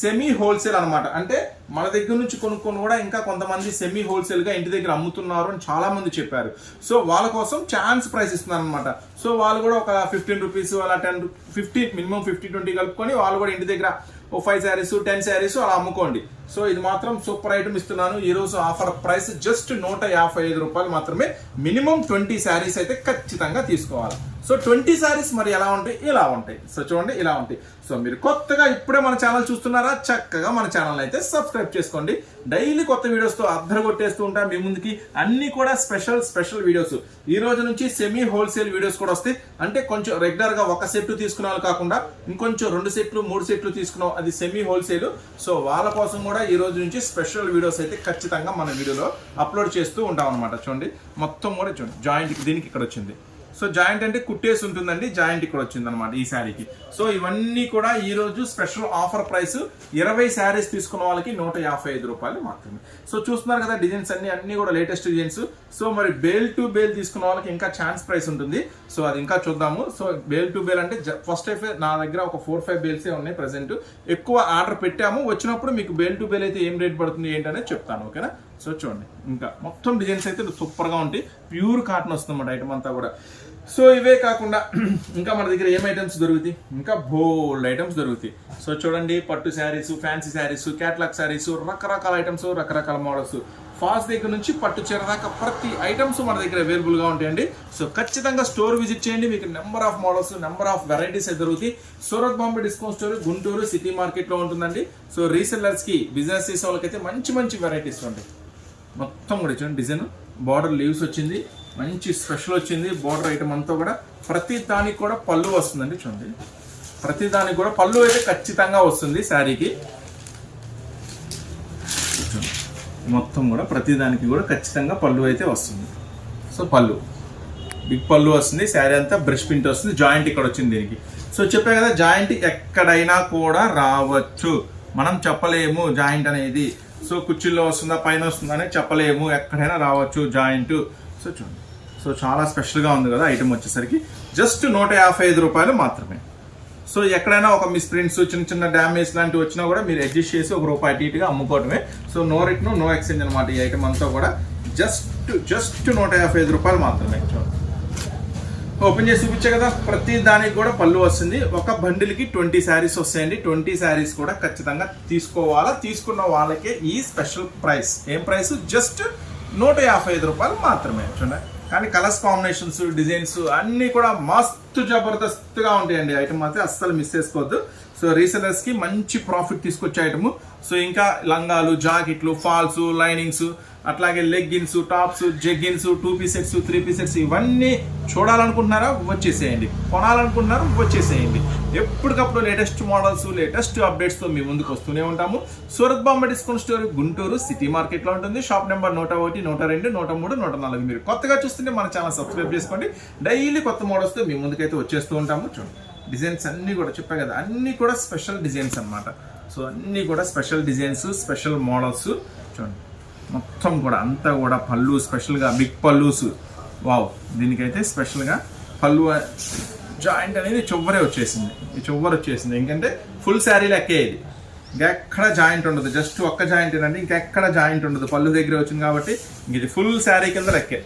సెమీ హోల్సేల్ అనమాట అంటే మన దగ్గర నుంచి కొనుక్కొని కూడా ఇంకా కొంతమంది సెమీ హోల్సేల్గా ఇంటి దగ్గర అమ్ముతున్నారు అని చాలామంది చెప్పారు. సో వాళ్ళ కోసం ఛాన్స్ ప్రైస్ ఇస్తున్నారు అనమాట సో వాళ్ళు కూడా ఒక ఫిఫ్టీన్ రూపీస్ అలా ten fifty minimum fifty twenty కలుపుకొని వాళ్ళు కూడా ఇంటి దగ్గర ఓ ఫైవ్ శారీస్ టెన్ శారీస్ అలా అమ్ముకోండి. సో ఇది మాత్రం సూపర్ ఐటమ్ ఇస్తున్నాను. ఈరోజు ఆఫర్ ప్రైస్ జస్ట్ నూట యాభై ఐదు రూపాయలు మాత్రమే మినిమం ట్వంటీ శారీస్ అయితే ఖచ్చితంగా తీసుకోవాలి. సో ట్వంటీ శారీస్ మరి ఎలా ఉంటాయి? ఇలా ఉంటాయి. సో చూడండి ఇలా ఉంటాయి. సో మీరు కొత్తగా ఇప్పుడే మన ఛానల్ చూస్తున్నారా? చక్కగా మన ఛానల్ అయితే సబ్స్క్రైబ్ చేసుకోండి. డైలీ కొత్త వీడియోస్తో అద్దరు కొట్టేస్తూ ఉంటాం. మీ ముందుకి అన్ని కూడా స్పెషల్ స్పెషల్ వీడియోస్. ఈ రోజు నుంచి సెమీ హోల్సేల్ వీడియోస్ కూడా వస్తాయి. అంటే కొంచెం రెగ్యులర్గా ఒక సెట్ తీసుకునే కాకుండా ఇంకొంచెం రెండు సెట్లు మూడు సెట్లు తీసుకున్నాం. అది సెమీ హోల్సేల్ సో వాళ్ళ కోసం కూడా ఈ రోజు నుంచి స్పెషల్ వీడియోస్ అయితే ఖచ్చితంగా మన వీడియోలో అప్లోడ్ చేస్తూ ఉంటాం అనమాట చూడండి మొత్తం కూడా చూడండి. జాయింట్కి దీనికి ఇక్కడ వచ్చింది. సో జాయింట్ అంటే కుట్టేసి ఉంటుందండి జాయింట్ ఇక్కడ వచ్చింది అనమాట ఈ శారీకి. సో ఇవన్నీ కూడా ఈరోజు స్పెషల్ ఆఫర్ ప్రైస్ ఇరవై శారీస్ తీసుకున్న వాళ్ళకి నూట యాభై ఐదు రూపాయలు మాత్రమే. సో చూస్తున్నారు కదా డిజైన్స్ అన్ని అన్ని కూడా లేటెస్ట్ డిజైన్స్. సో మరి బేల్ టు బేల్ తీసుకున్న వాళ్ళకి ఇంకా ఛాన్స్ ప్రైస్ ఉంటుంది. సో అది ఇంకా చూద్దాము. సో బేల్ టు బేల్ అంటే ఫస్ట్ అయితే నా దగ్గర ఒక ఫోర్ ఫైవ్ బేల్సే ఉన్నాయి ప్రజెంట్ ఎక్కువ ఆర్డర్ పెట్టాము. వచ్చినప్పుడు మీకు బేల్ టు బేల్ అయితే ఏం రేట్ పడుతుంది ఏంటనేది చెప్తాను ఓకేనా? సో చూడండి. ఇంకా మొత్తం డిజైన్స్ అయితే సూపర్గా ఉంటాయి. ప్యూర్ కాటన్ వస్తుంది అన్నమాట ఐటమ్ అంతా కూడా. సో ఇవే కాకుండా ఇంకా మన దగ్గర ఏం ఐటమ్స్ దొరుకుతాయి? ఇంకా బోల్డ్ ఐటమ్స్ దొరుకుతాయి. సో చూడండి పట్టు శారీస్ ఫ్యాన్సీ శారీస్ క్యాట్లాగ్ శారీస్ రకరకాల ఐటమ్స్ రకరకాల మోడల్స్ ఫాస్ట్ దగ్గర నుంచి పట్టు చీర దాకా ప్రతి ఐటమ్స్ మన దగ్గర అవైలబుల్గా ఉంటాయండి. సో ఖచ్చితంగా స్టోర్ విజిట్ చేయండి. మీకు number of models number of varieties అయితే దొరుకుతాయి? Surat Bombay discount store Guntur city మార్కెట్లో ఉంటుందండి. సో రీసెల్లర్స్కి బిజినెస్ చేసే వాళ్ళకైతే మంచి మంచి వెరైటీస్ ఉంటాయి. మొత్తం కూడా చూడండి డిజైన్ బార్డర్ లీవ్స్ వచ్చింది. మంచి స్పెషల్ వచ్చింది బోర్డర్ ఐటమ్ అంతా కూడా. ప్రతి దానికి కూడా పళ్ళు వస్తుందండి చూడండి. ప్రతి దానికి కూడా పళ్ళు అయితే ఖచ్చితంగా వస్తుంది శారీకి. మొత్తం కూడా ప్రతి దానికి కూడా ఖచ్చితంగా పళ్ళు అయితే వస్తుంది. సో పళ్ళు. బిగ్ పళ్ళు వస్తుంది శారీ అంతా బ్రష్ ప్రింట్ వస్తుంది జాయింట్ ఇక్కడ వచ్చింది దీనికి. సో చెప్పే కదా జాయింట్ ఎక్కడైనా కూడా రావచ్చు. మనం చెప్పలేము జాయింట్ అనేది. సో కుర్చీలో వస్తుందా పైన వస్తుందా అనేది చెప్పలేము. ఎక్కడైనా రావచ్చు జాయింట్. సో చూడండి. సో చాలా స్పెషల్గా ఉంది కదా ఐటమ్ వచ్చేసరికి. జస్ట్ నూట యాభై ఐదు రూపాయలు మాత్రమే. సో ఎక్కడైనా ఒక మిస్ ప్రింట్స్ చిన్న చిన్న డ్యామేజ్ లాంటివి వచ్చినా కూడా మీరు అడ్జస్ట్ చేసి ఒక రూపాయి అటు ఇటుగా అమ్ముకోవడమే so no return no exchange అనమాట ఈ ఐటమ్ అంతా కూడా. జస్ట్ జస్ట్ నూట యాభై ఐదు రూపాయలు మాత్రమే. ఓపెన్ చేసి చూపించే కదా ప్రతి దానికి కూడా పళ్ళు వస్తుంది. ఒక బండిల్కి ట్వంటీ శారీస్ వస్తాయండి. ట్వంటీ శారీస్ కూడా ఖచ్చితంగా తీసుకోవాలా తీసుకున్న వాళ్ళకే ఈ స్పెషల్ ప్రైస్. ఏం ప్రైస్? జస్ట్ నూట యాభై ఐదు రూపాయలు మాత్రమే. చూడండి. కానీ కలర్స్ కాంబినేషన్స్ డిజైన్స్ అన్నీ కూడా మస్తు జబర్దస్త్గా ఉంటాయండి. ఐటమ్ అయితే అస్సలు మిస్ చేసుకోవద్దు. సో రీసెలర్స్కి మంచి ప్రాఫిట్ తీసుకొచ్చే ఐటమ్ సో ఇంకా లంగాలు జాకెట్లు ఫాల్స్ లైనింగ్స్ అట్లాగే leggings tops jeggings two piece sets three piece sets ఇవన్నీ చూడాలనుకుంటున్నారా? వచ్చేసేయండి. కొనాలనుకుంటున్నారా? వచ్చేసేయండి. ఎప్పటికప్పుడు లేటెస్ట్ మోడల్స్ లేటెస్ట్ అప్డేట్స్తో మీ ముందుకు వస్తూనే ఉంటాము. Surat Bombay discount store Guntur city మార్కెట్లో ఉంటుంది. షాప్ నెంబర్ నూట ఒకటి నూట రెండు నూట మూడు నూట నాలుగు. మీరు కొత్తగా చూస్తుంటే మన ఛానల్ సబ్స్క్రైబ్ చేసుకోండి. డైలీ కొత్త మోడల్స్తో మీ ముందుకైతే వచ్చేస్తూ ఉంటాము. చూడండి. డిజైన్స్ అన్నీ కూడా చెప్పా కదా అన్నీ కూడా స్పెషల్ డిజైన్స్ అనమాట సో అన్నీ కూడా స్పెషల్ డిజైన్స్ స్పెషల్ మోడల్స్ చూడండి. మొత్తం కూడా అంతా కూడా పళ్ళు స్పెషల్గా బిగ్ పళ్ళుస్. వావ్ దీనికైతే స్పెషల్గా పళ్ళు జాయింట్ అనేది చివరే వచ్చేసింది. ఈ చివరి వచ్చేసింది. ఎందుకంటే ఫుల్ శారీ లెక్కే ఇది. ఇంకెక్కడ జాయింట్ ఉండదు. జస్ట్ ఒక్క జాయింట్ ఏంటంటే ఇంకెక్కడ జాయింట్ ఉండదు. పళ్ళు దగ్గర వచ్చింది కాబట్టి ఇంక ఇది ఫుల్ శారీ కింద లెక్కే.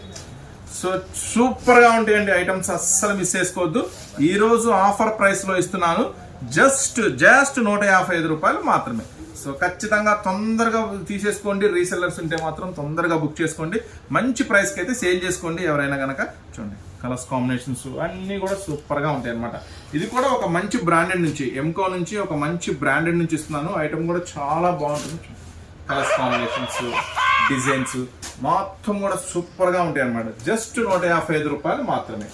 సో సూపర్గా ఉంటాయండి ఐటమ్స్ అస్సలు మిస్ చేసుకోవద్దు. ఈ రోజు ఆఫర్ ప్రైస్లో ఇస్తున్నాను. జస్ట్ జస్ట్ నూట యాభై ఐదు రూపాయలు మాత్రమే. సో ఖచ్చితంగా తొందరగా తీసేసుకోండి. రీసెల్లర్స్ ఉంటే మాత్రం తొందరగా బుక్ చేసుకోండి. మంచి ప్రైస్కి అయితే సేల్ చేసుకోండి ఎవరైనా కనుక చూడండి కలర్స్ కాంబినేషన్స్ అన్నీ కూడా సూపర్గా ఉంటాయి అనమాట ఇది కూడా ఒక మంచి బ్రాండెడ్ నుంచి ఎంకో నుంచి ఒక మంచి బ్రాండెడ్ నుంచి ఇస్తున్నాను. ఐటమ్ కూడా చాలా బాగుంటుంది. చూడండి. కలర్స్ కాంబినేషన్స్ డిజైన్స్ మొత్తం కూడా సూపర్గా ఉంటాయి అన్నమాట. జస్ట్ నూట యాభై ఐదు రూపాయలు మాత్రమే.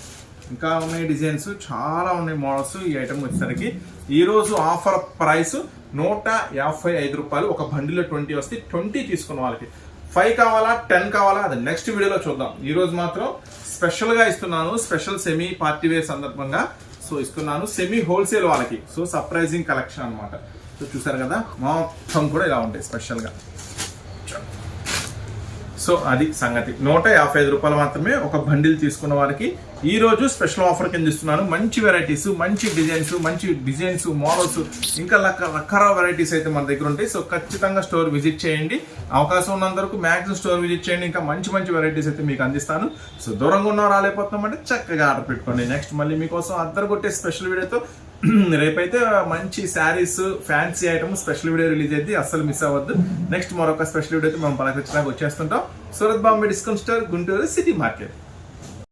ఇంకా ఉన్నాయి డిజైన్స్ చాలా ఉన్నాయి మోడల్స్ ఈ ఐటమ్ వచ్చేసరికి. ఈరోజు ఆఫర్ ప్రైస్ నూట యాభై ఐదు రూపాయలు. ఒక బండిలో ట్వంటీ వస్తే ట్వంటీ తీసుకున్న వాళ్ళకి. ఫైవ్ కావాలా టెన్ కావాలా? అది నెక్స్ట్ వీడియోలో చూద్దాం. ఈరోజు మాత్రం స్పెషల్గా ఇస్తున్నాను. స్పెషల్ సెమీ పార్టీ వేర్ సందర్భంగా. సో ఇస్తున్నాను. సెమీ హోల్సేల్ వాళ్ళకి. సో సర్ప్రైజింగ్ కలెక్షన్ అన్నమాట. సో చూసారు కదా? మొత్తం కూడా ఇలా ఉంటాయి స్పెషల్గా సో అది సంగతి. నూట యాభై ఐదు రూపాయలు మాత్రమే ఒక బండిల్ తీసుకున్న వారికి ఈరోజు స్పెషల్ ఆఫర్ కింద ఇస్తున్నాను. మంచి వెరైటీస్ మంచి డిజైన్స్ మంచి డిజైన్స్ మోడల్స్ ఇంకా రకరకాల వెరైటీస్ అయితే మన దగ్గర ఉంటాయి. సో ఖచ్చితంగా స్టోర్ విజిట్ చేయండి. అవకాశం ఉన్నంత వరకు మ్యాక్సిమం స్టోర్ విజిట్ చేయండి. ఇంకా మంచి మంచి వెరైటీస్ అయితే మీకు అందిస్తాను. సో దూరంగా ఉన్న రాలేకపోతున్నామంటే చక్కగా ఆర్డర్ పెట్టుకోండి. నెక్స్ట్ మళ్ళీ మీకోసం అద్దరు కొట్టే స్పెషల్ వీడియోతో రేపైతే మంచి saris fancy item special video release అయితే అస్సలు మిస్ అవ్వద్దు. నెక్స్ట్ మరొక స్పెషల్ వీడియో అయితే మనం పలకరించడానికి వచ్చేస్తుంటాం. Surat Bombay discount store Guntur city market.